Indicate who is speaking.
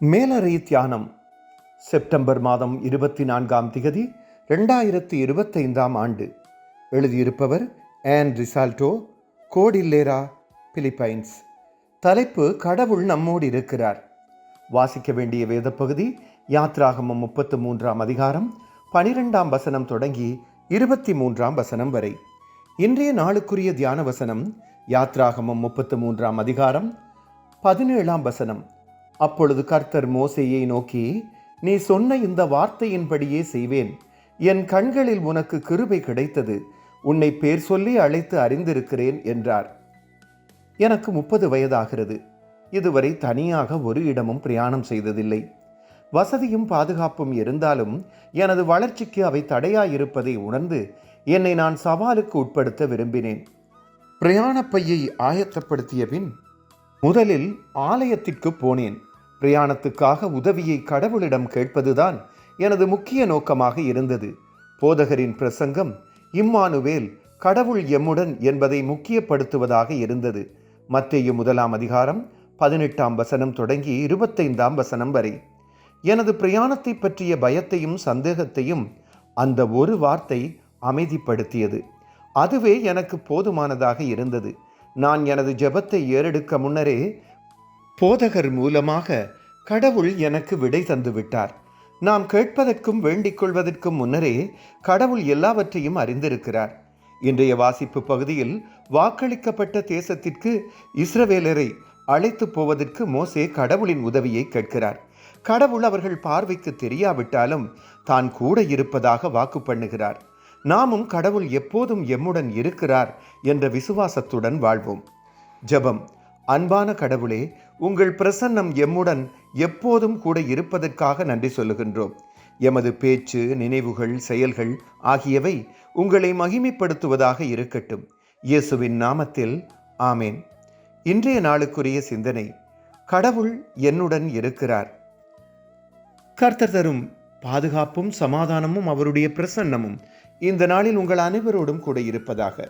Speaker 1: மேலறை தியானம். செப்டம்பர் மாதம் இருபத்தி நான்காம் திகதி ரெண்டாயிரத்தி இருபத்தைந்தாம் ஆண்டு. எழுதியிருப்பவர் ஆன் ரிசால்டோ கோடில்லேரா பிலிப்பைன்ஸ். தலைப்பு கடவுள் நம்மோடு இருக்கிறார். வாசிக்க வேண்டிய வேத பகுதி யாத்ராகமம் முப்பத்து மூன்றாம் அதிகாரம் பனிரெண்டாம் வசனம் தொடங்கி இருபத்தி மூன்றாம் வசனம் வரை. இன்றைய நாளுக்குரிய தியான வசனம் யாத்ராகமம் முப்பத்து மூன்றாம் அதிகாரம் பதினேழாம் வசனம். அப்பொழுது கர்த்தர் மோசையை நோக்கி நீ சொன்ன இந்த வார்த்தையின்படியே செய்வேன். என் கண்களில் உனக்கு கிருபை கிடைத்தது. உன்னை பேர் சொல்லி அழைத்து அறிந்திருக்கிறேன் என்றார். எனக்கு முப்பது வயதாகிறது. இதுவரை தனியாக ஒரு இடமும் பிரயாணம் செய்ததில்லை. வசதியும் பாதுகாப்பும் இருந்தாலும் எனது வளர்ச்சிக்கு அவை தடையாயிருப்பதை உணர்ந்து என்னை நான் சவாலுக்கு உட்படுத்த விரும்பினேன். பிரயாணப் பையை ஆயத்தப்படுத்திய பின் முதலில் ஆலயத்திற்கு போனேன். பிரயாணத்துக்காக உதவியை கடவுளிடம் கேட்பதுதான் எனது முக்கிய நோக்கமாக இருந்தது. போதகரின் பிரசங்கம் இம்மானுவேல் கடவுள் எம்முடன் என்பதை முக்கியப்படுத்துவதாக இருந்தது. மற்றைய முதலாம் அதிகாரம் பதினெட்டாம் வசனம் தொடங்கி இருபத்தைந்தாம் வசனம் வரை. எனது பிரயாணத்தை பற்றிய பயத்தையும் சந்தேகத்தையும் அந்த ஒரு வார்த்தை அமைதிப்படுத்தியது. அதுவே எனக்கு போதுமானதாக இருந்தது. நான் எனது ஜெபத்தை ஏறெடுக்க முன்னரே போதகர் மூலமாக கடவுள் எனக்கு விடை தந்து விட்டார் நாம் கேட்பதற்கும் வேண்டிக் கொள்வதற்கும் முன்னரே கடவுள் எல்லாவற்றையும் அறிந்திருக்கிறார். இன்றைய வாசிப்பு பகுதியில் வாக்களிக்கப்பட்ட தேசத்திற்கு இஸ்ரவேலரை அழைத்து போவதற்கு மோசே கடவுளின் உதவியை கேட்கிறார். கடவுள் அவர்கள் பார்வைக்கு தெரியாவிட்டாலும் தான் கூட இருப்பதாக வாக்கு பண்ணுகிறார். நாமும் கடவுள் எப்போதும் எம்முடன் இருக்கிறார் என்ற விசுவாசத்துடன் வாழ்வோம். ஜெபம். அன்பான கடவுளே உங்கள் பிரசன்னம் எம்முடன் எப்போதும் கூட இருப்பதற்காக நன்றி சொல்லுகின்றோம். எமது பேச்சு நினைவுகள் செயல்கள் ஆகியவை உங்களை மகிமைப்படுத்துவதாக இருக்கட்டும். இயேசுவின் நாமத்தில் ஆமேன். இன்றைய நாளுக்குரிய சிந்தனை கடவுள் என்னுடன் இருக்கிறார். கர்த்தர் தரும் பாதுகாப்பும் சமாதானமும் அவருடைய பிரசன்னமும் இந்த நாளில் உங்கள் அனைவரோடும் கூட இருப்பதாக.